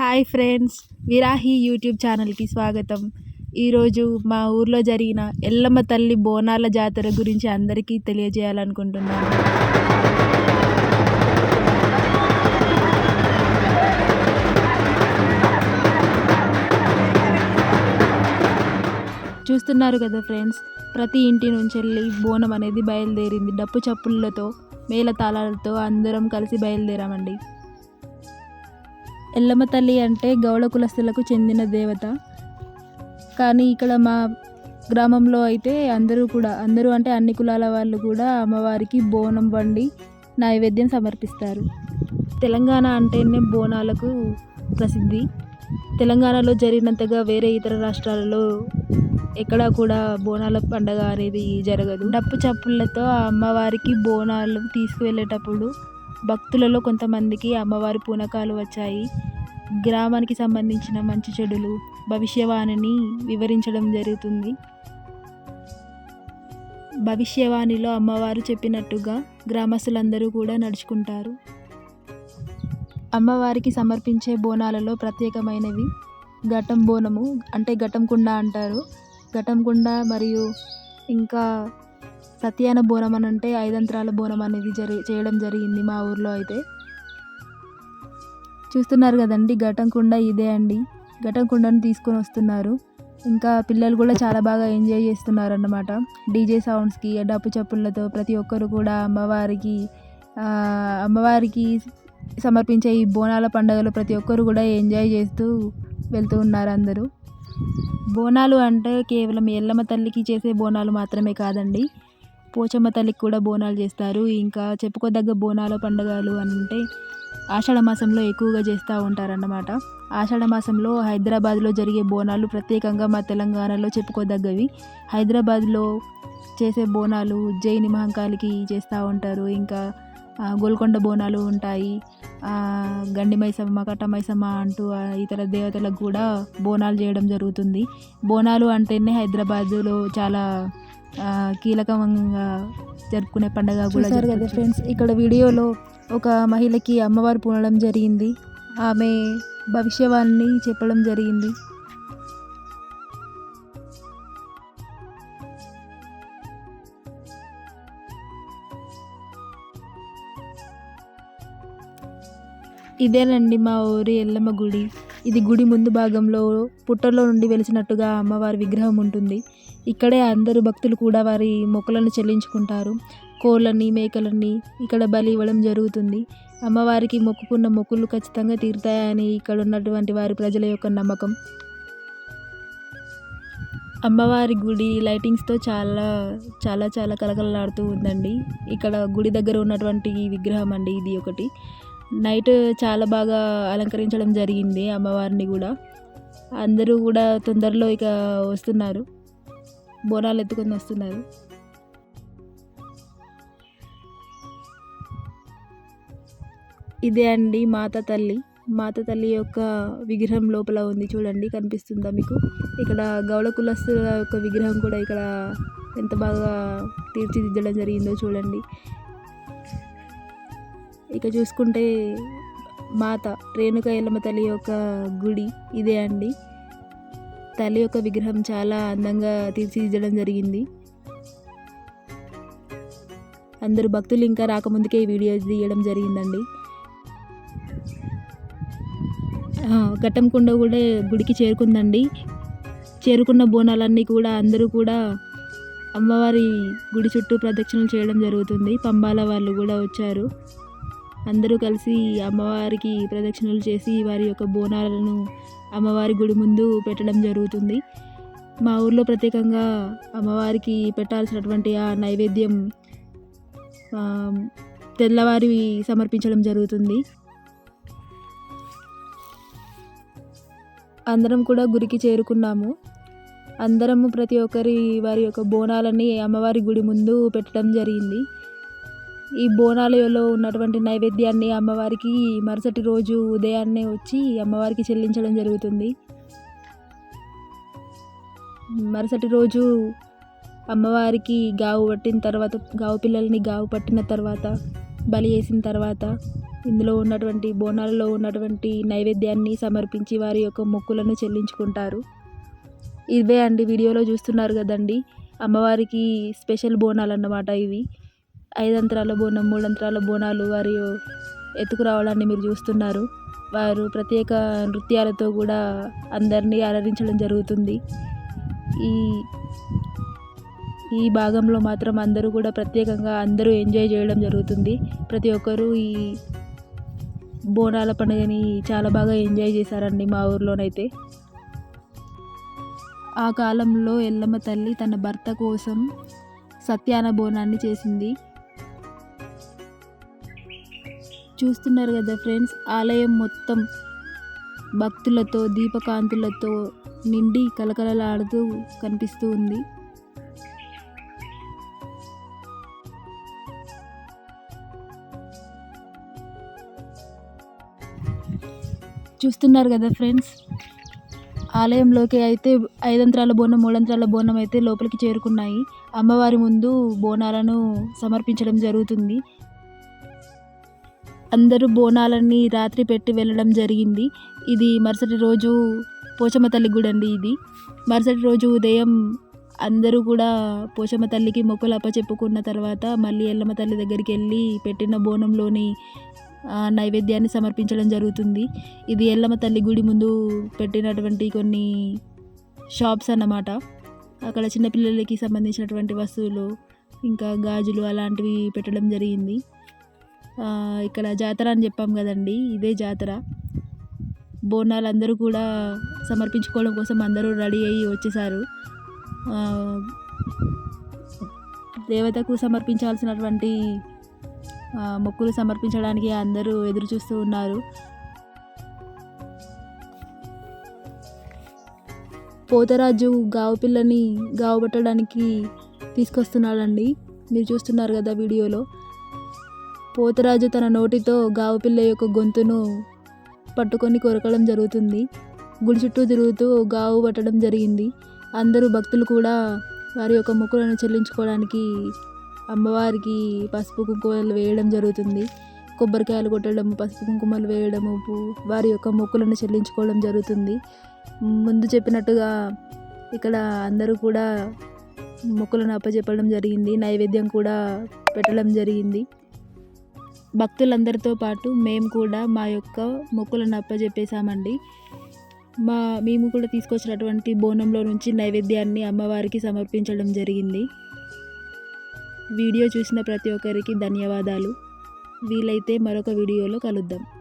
Hi friends విరాహి YouTube ఛానల్కి స్వాగతం. ఈరోజు మా ఊర్లో జరిగిన ఎల్లమ్మ తల్లి బోనాల జాతర గురించి అందరికీ తెలియజేయాలనుకుంటున్నాను. చూస్తున్నారు కదా ఫ్రెండ్స్ ప్రతి ఇంటి నుంచి వెళ్ళి బోనం అనేది బయలుదేరింది. డప్పు చప్పుళ్ళతో మేళతాళాలతో అందరం కలిసి బయలుదేరామండి. ఎల్లమ్మ తల్లి అంటే గౌడ కులస్తులకు చెందిన దేవత. కానీ ఇక్కడ మా గ్రామంలో అయితే అందరూ కూడా అందరూ అంటే అన్ని కులాల వాళ్ళు కూడా అమ్మవారికి బోనం వండి నైవేద్యం సమర్పిస్తారు. తెలంగాణ అంటేనే బోనాలకు ప్రసిద్ధి. తెలంగాణలో జరిగినంతగా వేరే ఇతర రాష్ట్రాలలో ఎక్కడా కూడా బోనాల పండగ అనేది జరగదు. డప్పు చప్పులతో ఆ అమ్మవారికి బోనాలు తీసుకువెళ్ళేటప్పుడు భక్తులలో కొంతమందికి అమ్మవారి పూనకాలు వచ్చాయి. గ్రామానికి సంబంధించిన మంచి చెడులు భవిష్యవాణిని వివరించడం జరుగుతుంది. భవిష్యవాణిలో అమ్మవారు చెప్పినట్టుగా గ్రామస్తులందరూ కూడా నడుచుకుంటారు. అమ్మవారికి సమర్పించే బోనాలలో ప్రత్యేకమైనవి ఘటం బోనము అంటే ఘటం కుండ అంటారు. ఘటం కుండ మరియు ఇంకా సత్యాన బోనం అని అంటే ఐదంతరాల బోనం అనేది జరి చేయడం జరిగింది మా ఊర్లో అయితే. చూస్తున్నారు కదండి ఘటం కుండ ఇదే అండి. ఘటం కుండను తీసుకొని వస్తున్నారు. ఇంకా పిల్లలు కూడా చాలా బాగా ఎంజాయ్ చేస్తున్నారు అన్నమాట డీజే సౌండ్స్కి డప్పు చప్పులతో ప్రతి ఒక్కరు కూడా అమ్మవారికి అమ్మవారికి సమర్పించే ఈ బోనాల పండుగలో ప్రతి ఒక్కరు కూడా ఎంజాయ్ చేస్తూ వెళ్తూ ఉన్నారు అందరూ. బోనాలు అంటే కేవలం ఎల్లమ్మ తల్లికి చేసే బోనాలు మాత్రమే కాదండి. పోచమ్మ తల్లికి కూడా బోనాలు చేస్తారు. ఇంకా చెప్పుకోదగ్గ బోనాల పండుగలు అంటే ఆషాఢ మాసంలో ఎక్కువగా చేస్తూ ఉంటారన్నమాట. ఆషాఢ మాసంలో హైదరాబాద్లో జరిగే బోనాలు ప్రత్యేకంగా మా తెలంగాణలో చెప్పుకోదగ్గవి. హైదరాబాద్లో చేసే బోనాలు జైని మహంకాళికి చేస్తూ ఉంటారు. ఇంకా గోల్కొండ బోనాలు ఉంటాయి. గండి మైసమ్మ కట్ట మైసమ్మ అంటూ ఇతర దేవతలకు కూడా బోనాలు చేయడం జరుగుతుంది. బోనాలు అంటేనే హైదరాబాదులో చాలా కీలకంగా జరుపుకునే పండుగ కూడా కదా ఫ్రెండ్స్ ఇక్కడ వీడియోలో ఒక మహిళకి అమ్మవారు పూనడం జరిగింది. ఆమె భవిష్యవాణిని చెప్పడం జరిగింది. ఇదేనండి మా ఊరి ఎల్లమ్మ గుడి. ఇది గుడి ముందు భాగంలో పుట్టలో నుండి వెలిసినట్టుగా అమ్మవారి విగ్రహం ఉంటుంది. ఇక్కడే అందరూ భక్తులు కూడా వారి మొక్కలను చెల్లించుకుంటారు. కోళ్ళని మేకలని ఇక్కడ బలి ఇవ్వడం జరుగుతుంది. అమ్మవారికి మొక్కుకున్న మొక్కులు ఖచ్చితంగా తీరుతాయని ఇక్కడ ఉన్నటువంటి వారి ప్రజల యొక్క నమ్మకం. అమ్మవారి గుడి లైటింగ్స్తో చాలా చాలా చాలా కలకలలాడుతూ ఉందండి. ఇక్కడ గుడి దగ్గర ఉన్నటువంటి విగ్రహం అండి ఇది ఒకటి. నైట్ చాలా బాగా అలంకరించడం జరిగింది అమ్మవారిని కూడా. అందరూ కూడా తొందరలో ఇక వస్తున్నారు. బోనాలు ఎత్తుకొని వస్తున్నారు. ఇదే అండి మాత తల్లి. మాత తల్లి యొక్క విగ్రహం లోపల ఉంది చూడండి కనిపిస్తుందా మీకు? ఇక్కడ గౌడ కులస్తుల యొక్క విగ్రహం కూడా ఇక్కడ ఎంత బాగా తీర్చిదిద్దడం జరిగిందో చూడండి. ఇక చూసుకుంటే మాత రేణుక ఎల్లమ్మ తల్లి యొక్క గుడి ఇదే అండి. తల్లి యొక్క విగ్రహం చాలా అందంగా తీర్చిదిద్దడం జరిగింది. అందరు భక్తులు ఇంకా రాకముందుకే ఈ వీడియో తీయడం జరిగిందండి. ఘట్టంకుండ కూడా గుడికి చేరుకుందండి. చేరుకున్న బోనాలన్నీ కూడా అందరూ కూడా అమ్మవారి గుడి చుట్టూ ప్రదక్షిణలు చేయడం జరుగుతుంది. పంబాల వాళ్ళు కూడా వచ్చారు. అందరూ కలిసి అమ్మవారికి ప్రదక్షిణలు చేసి వారి యొక్క బోనాలను అమ్మవారి గుడి ముందు పెట్టడం జరుగుతుంది. మా ఊర్లో ప్రత్యేకంగా అమ్మవారికి పెట్టాల్సినటువంటి ఆ నైవేద్యం తెల్లవారి సమర్పించడం జరుగుతుంది. అందరం కూడా గురికి చేరుకున్నాము. అందరము ప్రతి ఒక్కరి వారి యొక్క బోనాలని అమ్మవారి గుడి ముందు పెట్టడం జరిగింది. ఈ బోనాలలో ఉన్నటువంటి నైవేద్యాన్ని అమ్మవారికి మరుసటి రోజు ఉదయాన్నే వచ్చి అమ్మవారికి చెల్లించడం జరుగుతుంది. మరుసటి రోజు అమ్మవారికి గావు పట్టిన తర్వాత గావు పిల్లల్ని గావు పట్టిన తర్వాత బలి వేసిన తర్వాత ఇందులో ఉన్నటువంటి బోనాలలో ఉన్నటువంటి నైవేద్యాన్ని సమర్పించి వారి యొక్క మొక్కులను చెల్లించుకుంటారు. ఇవే అండి వీడియోలో చూస్తున్నారు కదండి. అమ్మవారికి స్పెషల్ బోనాలు అన్నమాట ఇవి. ఐదంతరాల బోనం మూడంతరాల బోనాలు వారి ఎత్తుకురావడాన్ని మీరు చూస్తున్నారు. వారు ప్రత్యేక నృత్యాలతో కూడా అందరినీ అలరించడం జరుగుతుంది. ఈ ఈ భాగంలో మాత్రం అందరూ కూడా ప్రత్యేకంగా అందరూ ఎంజాయ్ చేయడం జరుగుతుంది. ప్రతి ఒక్కరూ ఈ బోనాల పండుగని చాలా బాగా ఎంజాయ్ చేశారండి మా ఊర్లోనైతే. ఆ కాలంలో ఎల్లమ్మ తల్లి తన భర్త కోసం సత్యాన బోనాన్ని చేసింది. చూస్తున్నారు కదా ఫ్రెండ్స్ ఆలయం మొత్తం భక్తులతో దీపకాంతులతో నిండి కలకలలాడుతూ కనిపిస్తూ ఉంది. చూస్తున్నారు కదా ఫ్రెండ్స్ ఆలయంలోకి అయితే ఐదంతరాల బోనం మూడంతరాల బోనం అయితే లోపలికి చేరుకున్నాయి. అమ్మవారి ముందు బోనాలను సమర్పించడం జరుగుతుంది. అందరూ బోనాలన్నీ రాత్రి పెట్టి వెళ్ళడం జరిగింది. ఇది మరుసటి రోజు పోచమ్మ తల్లి గుడి అండి ఇది. మరుసటి రోజు ఉదయం అందరూ కూడా పోచమ్మ తల్లికి మొక్కలు అప్పచెప్పుకున్న తర్వాత మళ్ళీ ఎల్లమ్మ తల్లి దగ్గరికి వెళ్ళి పెట్టిన బోనంలోని నైవేద్యాన్ని సమర్పించడం జరుగుతుంది. ఇది ఎల్లమ్మ తల్లి గుడి ముందు పెట్టినటువంటి కొన్ని షాప్స్ అన్నమాట. అక్కడ చిన్నపిల్లలకి సంబంధించినటువంటి వస్తువులు ఇంకా గాజులు అలాంటివి పెట్టడం జరిగింది. ఇక్కడ జాతర అని చెప్పాం కదండి ఇదే జాతర. బోనాలు అందరూ కూడా సమర్పించుకోవడం కోసం అందరూ రెడీ అయ్యి వచ్చేసారు. దేవతకు సమర్పించాల్సినటువంటి మొక్కులు సమర్పించడానికి అందరూ ఎదురు చూస్తూ ఉన్నారు. పోతరాజు గావు పిల్లని గావు పట్టడానికి తీసుకొస్తున్నాడండి. మీరు చూస్తున్నారు కదా వీడియోలో. పోతరాజు తన నోటితో గావుపిల్ల యొక్క గొంతును పట్టుకొని కొరకడం జరుగుతుంది. గుడి చుట్టూ తిరుగుతూ గావు పట్టడం జరిగింది. అందరూ భక్తులు కూడా వారి యొక్క మొక్కులను చెల్లించుకోవడానికి అమ్మవారికి పసుపు కుంకుమలు వేయడం జరుగుతుంది. కొబ్బరికాయలు కొట్టడం పసుపు కుంకుమలు వేయడము వారి యొక్క మొక్కులను చెల్లించుకోవడం జరుగుతుంది. ముందు చెప్పినట్టుగా ఇక్కడ అందరూ కూడా మొక్కులను అప్పచెప్పడం జరిగింది. నైవేద్యం కూడా పెట్టడం జరిగింది. భక్తులందరితో పాటు మేము కూడా మా యొక్క మొక్కులను అప్పజెప్పేశామండి. మా మేము కూడా తీసుకొచ్చినటువంటి బోనంలో నుంచి నైవేద్యాన్ని అమ్మవారికి సమర్పించడం జరిగింది. వీడియో చూసిన ప్రతి ఒక్కరికి ధన్యవాదాలు. వీలైతే మరొక వీడియోలో కలుద్దాం.